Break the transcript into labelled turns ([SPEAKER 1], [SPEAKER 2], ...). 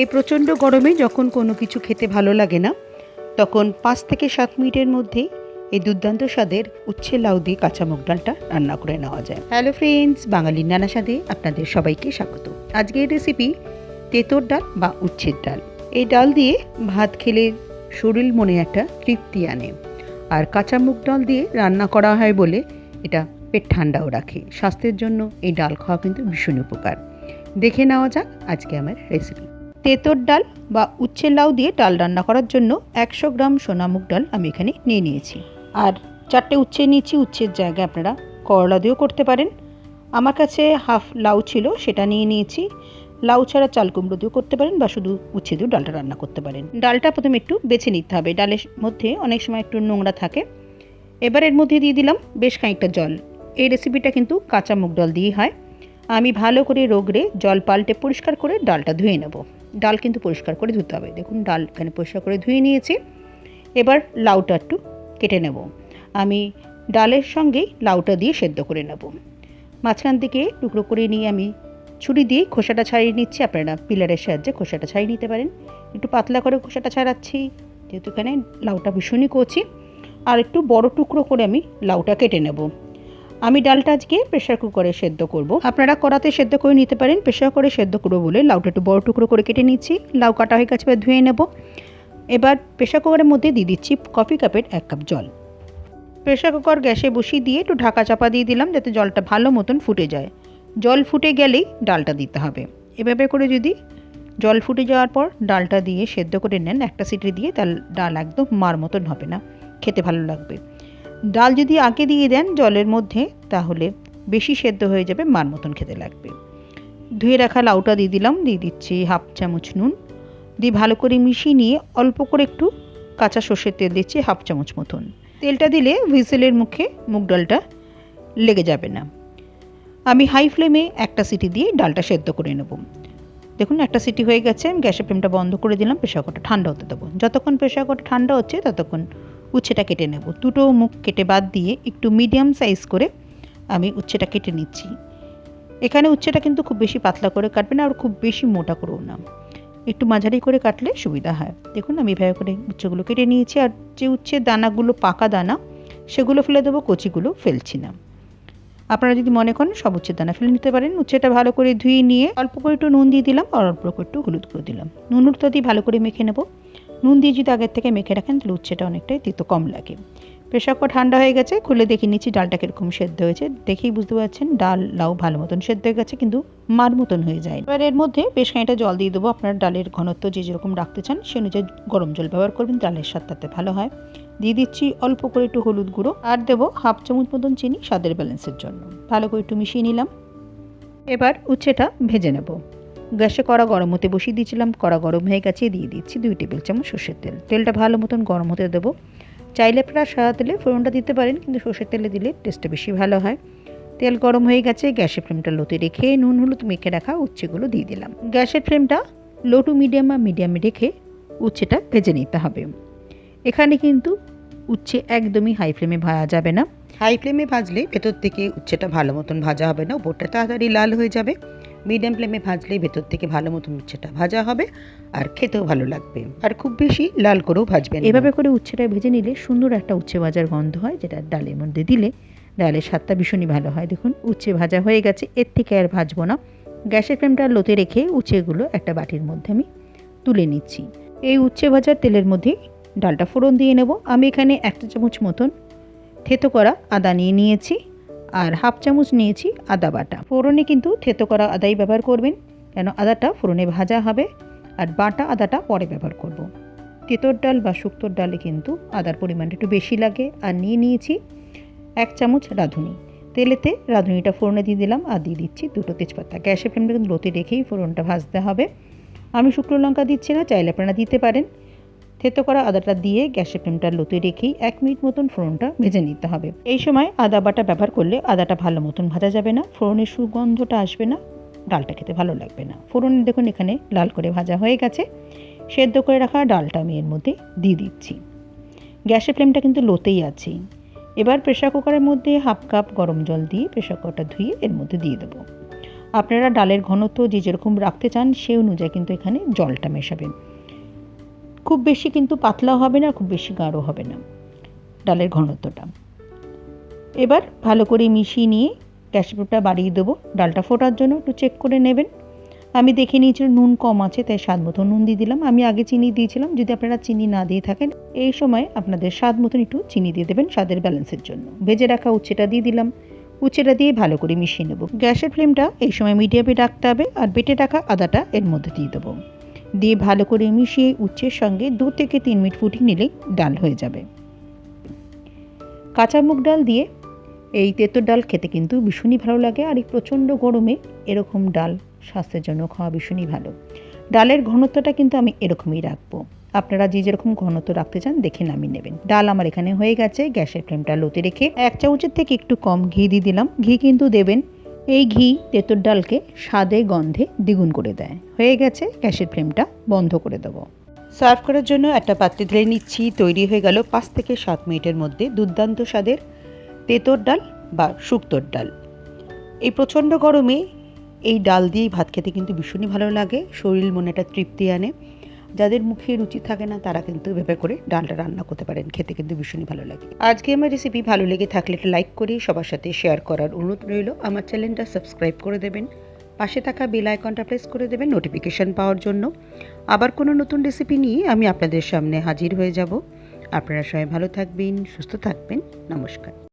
[SPEAKER 1] এই প্রচণ্ড গরমে যখন কোনো কিছু খেতে ভালো লাগে না, তখন পাঁচ থেকে সাত মিনিটের মধ্যেই এই দুর্দান্ত স্বাদের উচ্ছে লাউ দিয়ে কাঁচা মুগ ডালটা রান্না করে নেওয়া যায়। হ্যালো ফ্রেন্ডস বাঙালির নানা স্বাদে আপনাদের সবাইকে স্বাগত। আজকের রেসিপি তেঁতোর ডাল বা উচ্ছের ডাল। এই ডাল দিয়ে ভাত খেলে শরীর মনে একটা তৃপ্তি আনে। আর কাঁচা মুগ ডাল দিয়ে রান্না করা হয় বলে এটা পেট ঠান্ডাও রাখে। স্বাস্থ্যের জন্য এই ডাল খাওয়া কিন্তু ভীষণ উপকার। দেখে নেওয়া যাক আজকে আমার রেসিপি তেঁতোর ডাল বা উচ্ছে লাউ দিয়ে ডাল রান্না করার জন্য একশো গ্রাম সোনা মুগ ডাল আমি এখানে নিয়ে নিয়েছি। আর চারটে উচ্ছে নিয়েছি, উচ্ছের জায়গায় আপনারা করলা দিয়েও করতে পারেন। আমার কাছে হাফ লাউ ছিল, সেটা নিয়ে নিয়েছি। লাউ ছাড়া চাল কুমড়ো দিয়েও করতে পারেন বা শুধু উচ্ছে দিয়েও ডালটা রান্না করতে পারেন। ডালটা প্রথমে একটু বেছে নিতে হবে। ডালের মধ্যে অনেক সময় একটু নোংরা থাকে। এবার এর মধ্যে দিয়ে দিলাম বেশ খানিকটা জল। এই রেসিপিটা কিন্তু কাঁচা মুগ ডাল দিয়েই হয়। আমি ভালো করে রোগড়ে জল পাল্টে পরিষ্কার করে ডালটা ধুয়ে নেব। ডাল কিন্তু পরিষ্কার করে ধুতে হবে। দেখুন, ডাল এখানে পরিষ্কার করে ধুয়ে নিয়েছি। এবার লাউটা একটু কেটে নেব। আমি ডালের সঙ্গেই লাউটা দিয়ে সেদ্ধ করে নেব। মাঝখান থেকে টুকরো করে নিয়ে আমি ছুরি দিয়ে খোসাটা ছাড়িয়ে নিচ্ছি। আপনারা পিলারের সাহায্যে খোসাটা ছাড়িয়ে নিতে পারেন। একটু পাতলা করে খোসাটা ছাড়াচ্ছি। যেহেতু এখানে লাউটা ভীষণই কচি। আর একটু বড় টুকরো করে আমি লাউটা কেটে নেব। আমি ডালটা আজকে প্রেশার কুকারে সেদ্ধ করব। আপনারা কড়াতে সেদ্ধ করে নিতে পারেন প্রেশার করে সেদ্ধ করব বলে লাউটা একটু বড় টুকরো করে কেটে নিচ্ছি। লাউ কাটা হয়ে গেছে, এবার ধুয়ে নেব। এবার প্রেশার কুকারের মধ্যে দিয়ে দিচ্ছি কফি কাপের এক কাপ জল। প্রেশার কুকার গ্যাসে বসিয়ে দিয়ে একটু ঢাকা চাপা দিয়ে দিলাম যাতে জলটা ভালো মতন ফুটে যায়। জল ফুটে গেলেই ডালটা দিতে হবে। এভাবে করে যদি জল ফুটে যাওয়ার পর ডালটা দিয়ে সেদ্ধ করে নেন, একটা সিটি দিয়ে, তাহলে ডাল একদম মার মতন হবে না। খেতে ভালো লাগবে। ডাল যদি আগে দিয়ে দেন জলের মধ্যে, তাহলে বেশি সেদ্ধ হয়ে যাবে, মার মতন খেতে লাগবে। ধুয়ে রাখা লাউটা দিয়ে দিলাম, দিয়ে দিচ্ছি হাফ চামচ নুন। দিয়ে ভালো করে মিশিয়ে নিয়ে অল্প করে একটু কাঁচা সর্ষের তেল দিচ্ছি হাফ চামচ মতন। তেলটা দিলে হুইসেলের মুখে মুগ ডালটা লেগে যাবে না। আমি হাই ফ্লেমে একটা সিটি দিয়ে ডালটা সেদ্ধ করে নেব। দেখুন, একটা সিটি হয়ে গেছে, আমি গ্যাসের ফ্লেমটা বন্ধ করে দিলাম, প্রেশার কুকারটা ঠান্ডা হতে দেবো। যতক্ষণ প্রেশার কুকারটা ঠান্ডা হচ্ছে, ততক্ষণ উচ্ছেটা কেটে নেব। দুটো মুখ কেটে বাদ দিয়ে একটু মিডিয়াম সাইজ করে আমি উচ্ছেটা কেটে নিচ্ছি। এখানে উচ্ছেটা কিন্তু খুব বেশি পাতলা করে কাটবে না আর খুব বেশি মোটা করেও না। একটু মাঝারি করে কাটলে সুবিধা হয়। দেখুন, আমি এভাবে করে উচ্ছেগুলো কেটে নিয়েছি আর যে উচ্ছের দানাগুলো পাকা দানা, সেগুলো ফেলে দেবো, কচিগুলো ফেলছি না। আপনারা যদি মনে করেন সব উচ্ছের দানা ফেলে নিতে পারেন। উচ্ছেটা ভালো করে ধুয়ে নিয়ে অল্প করে একটু নুন দিয়ে দিলাম আর অল্প করে একটু হলুদ করে দিলাম। নুন হলুদটা দিয়ে ভালো করে মেখে নেব। নুন দিয়ে যদি আগের থেকে মেখে রাখেন, তাহলে উচ্ছেটা অনেকটাই তিতো কম লাগে। প্রেশার কুকার ঠান্ডা হয়ে গেছে, খুলে দেখে নিচ্ছি ডালটা কীরকম সেদ্ধ হয়েছে। দেখেই বুঝতে পারছেন, ডাল লাউ ভালো মতন সেদ্ধ হয়ে গেছে, কিন্তু মার মতন হয়ে যায়। এবার এর মধ্যে বেশ খানিকটা জল দিয়ে দেবো। আপনার ডালের ঘনত্ব যে যেরকম রাখতে চান, সে অনুযায়ী গরম জল ব্যবহার করবেন, ডালের স্বাদ তাতে ভালো হয়। দিয়ে দিচ্ছি অল্প করে একটু হলুদ গুঁড়ো, আর দেবো হাফ চামচ মতন চিনি স্বাদের ব্যালেন্সের জন্য। ভালো করে একটু মিশিয়ে নিলাম। এবার উচ্ছেটা ভেজে নেব। গ্যাসে কড়া গরম হতে বসিয়ে দিয়েছিলাম, কড়া গরম হয়ে গেছে, দিয়ে দিচ্ছি দুই টেবিল চামচ সর্ষের তেল। তেলটা ভালো মতন গরম হতে দেবো। চাইলে আপনারা সাদা তেলে ফোড়নটা দিতে পারেন, কিন্তু সর্ষের তেলে দিলে টেস্টটা বেশি ভালো হয়। তেল গরম হয়ে গেছে, গ্যাসের ফ্লেমটা লোতে রেখে নুন, হলুদ মেখে রাখা উচ্ছেগুলো দিয়ে দিলাম। গ্যাসের ফ্লেমটা লো টু মিডিয়াম বা মিডিয়ামে রেখে উচ্ছেটা ভেজে নিতে হবে। এখানে কিন্তু উচ্ছে একদমই হাই ফ্লেমে ভাজা যাবে না। হাই ফ্লেমে ভাজলে ভেতর থেকে উচ্ছেটা ভালো মতন ভাজা হবে না, উপরটা তাড়াতাড়ি লাল হয়ে যাবে। মিডিয়াম ফ্লেমে ভাজলে ভেতর থেকে ভালো মতন উচ্ছেটা ভাজা হবে আর খেতেও ভালো লাগবে। আর খুব বেশি লাল করেও ভাজবেন এভাবে করে উচ্ছেটা ভেজে নিলে সুন্দর একটা উচ্ছে ভাজার গন্ধ হয়, যেটা ডালের মধ্যে দিলে ডালের স্বাদটা ভীষণই ভালো হয়। দেখুন, উচ্ছে ভাজা হয়ে গেছে, এর থেকে আর ভাজবো না। গ্যাসের ফ্লেমটা লোতে রেখে উচ্ছেগুলো একটা বাটির মধ্যে আমি তুলে নিচ্ছি। এই উচ্ছে ভাজার তেলের মধ্যে ডালটা ফোড়ন দিয়ে নেব। আমি এখানে একটা চামচ মতন থেতো করা আদা নিয়ে নিয়েছি। আর হাফ চামচ নিয়েছি আদা বাটা। ফোড়নে কিন্তু থেতো করা আদাই ব্যবহার করবেন, কেন আদাটা ফোড়নে ভাজা হবে আর বাটা আদাটা পরে ব্যবহার করব। তেঁতোর ডাল বা শুক্তোর ডালে কিন্তু আদার পরিমাণটা একটু বেশি লাগে আর নিয়ে নিয়েছি এক চামচ রাঁধুনি। তেলেতে রাঁধুনিটা ফোড়নে দিয়ে দিলাম আর দিয়ে দিচ্ছি দুটো তেজপাতা। গ্যাসের ফ্লেমটা কিন্তু লোতে রেখেই ফোড়নটা ভাজতে হবে। আমি শুকনো লঙ্কা দিচ্ছি না, চাইলে আপনারা দিতে পারেন। থেতো করা আদাটা দিয়ে গ্যাসের ফ্লেমটা লোতে রেখেই এক মিনিট মতন ফোড়নটা ভেজে নিতে হবে। এই সময় আদা বাটা ব্যবহার করলে আদাটা ভালো মতন ভাজা যাবে না, ফোড়নের সুগন্ধটা আসবে না, ডালটা খেতে ভালো লাগবে না। ফোড়ন দেখুন এখানে লাল করে ভাজা হয়ে গেছে। সেদ্ধ করে রাখা ডালটা আমি এর মধ্যে দিয়ে দিচ্ছি। গ্যাসের ফ্লেমটা কিন্তু লোতেই আছে। এবার প্রেশার কুকারের মধ্যে হাফ কাপ গরম জল দিয়ে প্রেশার কুকারটা ধুয়ে এর মধ্যে দিয়ে দেবো। আপনারা ডালের ঘনত্ব যে যেরকম রাখতে চান সে অনুযায়ী কিন্তু এখানে জলটা মেশাবেন। খুব বেশি কিন্তু পাতলা হবে না, খুব বেশি গাঢ় হবে না ডালের ঘনত্বটা। এবার ভালো করে মিশিয়ে নিয়ে গ্যাসের উপরটা বাড়িয়ে দেবো। ডালটা ফোটার জন্য একটু চেক করে নেবেন। আমি দেখে নিয়েছি নুন কম আছে, তাই স্বাদ মতো নুন দিয়ে দিলাম। আমি আগে চিনি দিয়েছিলাম, যদি আপনারা চিনি না দিয়ে থাকেন, এই সময় আপনাদের স্বাদ মতন একটু চিনি দিয়ে দেবেন স্বাদের ব্যালেন্সের জন্য। ভেজে রাখা উচ্ছেটা দিয়ে দিলাম। উচ্ছেটা দিয়ে ভালো করে মিশিয়ে নেব। গ্যাসের ফ্লেমটা এই সময় মিডিয়ামে রাখতে হবে আর বেটে রাখা আদাটা এর মধ্যে দিয়ে দেবো। দিয়ে ভালো করে মিশিয়ে উচ্ছের সঙ্গে দু থেকে তিন মিনিট ফুটিয়ে নিলেই ডাল হয়ে যাবে। কাঁচা মুগ ডাল দিয়ে এই তেঁতোর ডাল খেতে কিন্তু ভীষণই ভালো লাগে আর এই প্রচণ্ড গরমে এরকম ডাল স্বাস্থ্যের জন্য খাওয়া ভীষণই ভালো। ডালের ঘনত্বটা কিন্তু আমি এরকমই রাখব। আপনারা যে যেরকম ঘনত্ব রাখতে চান দেখে নামিয়ে নেবেন। ডাল আমার এখানে হয়ে গেছে, গ্যাসের ফ্লেমটা লোতে রেখে এক চামচের থেকে একটু কম ঘি দিয়ে দিলাম। ঘি কিন্তু দেবেন এই ঘি তেঁতুর ডালকে স্বাদে, গন্ধে দ্বিগুণ করে দেয়। হয়ে গেছে গ্যাসের ফ্লেমটা বন্ধ করে দেবো। সার্ভ করার জন্য একটা পাত্রে ঢেলে নিচ্ছি। তৈরি হয়ে গেল পাঁচ থেকে সাত মিনিটের মধ্যে দুর্দান্ত স্বাদের তেঁতোর ডাল বা শুক্তোর ডাল। এই প্রচণ্ড গরমে এই ডাল দিয়েই ভাত খেতে কিন্তু ভীষণই ভালো লাগে। শরীর মনে একটা তৃপ্তি আনে। যাদের মুখে রুচি থাকে না, তারা কিন্তু ভেবে করে ডালটা রান্না করতে পারেন। খেতে কিন্তু ভীষণই ভালো লাগে। আজকে আমার রেসিপি ভালো লেগে থাকলে একটা লাইক করে সবার সাথে শেয়ার করার অনুরোধ রইল। আমার চ্যানেলটা সাবস্ক্রাইব করে দেবেন। পাশে থাকা বেল আইকনটা প্রেস করে দেবেন নোটিফিকেশান পাওয়ার জন্য। আবার কোনো নতুন রেসিপি নিয়ে আমি আপনাদের সামনে হাজির হয়ে যাব। আপনারা সবাই ভালো থাকবেন, সুস্থ থাকবেন। নমস্কার।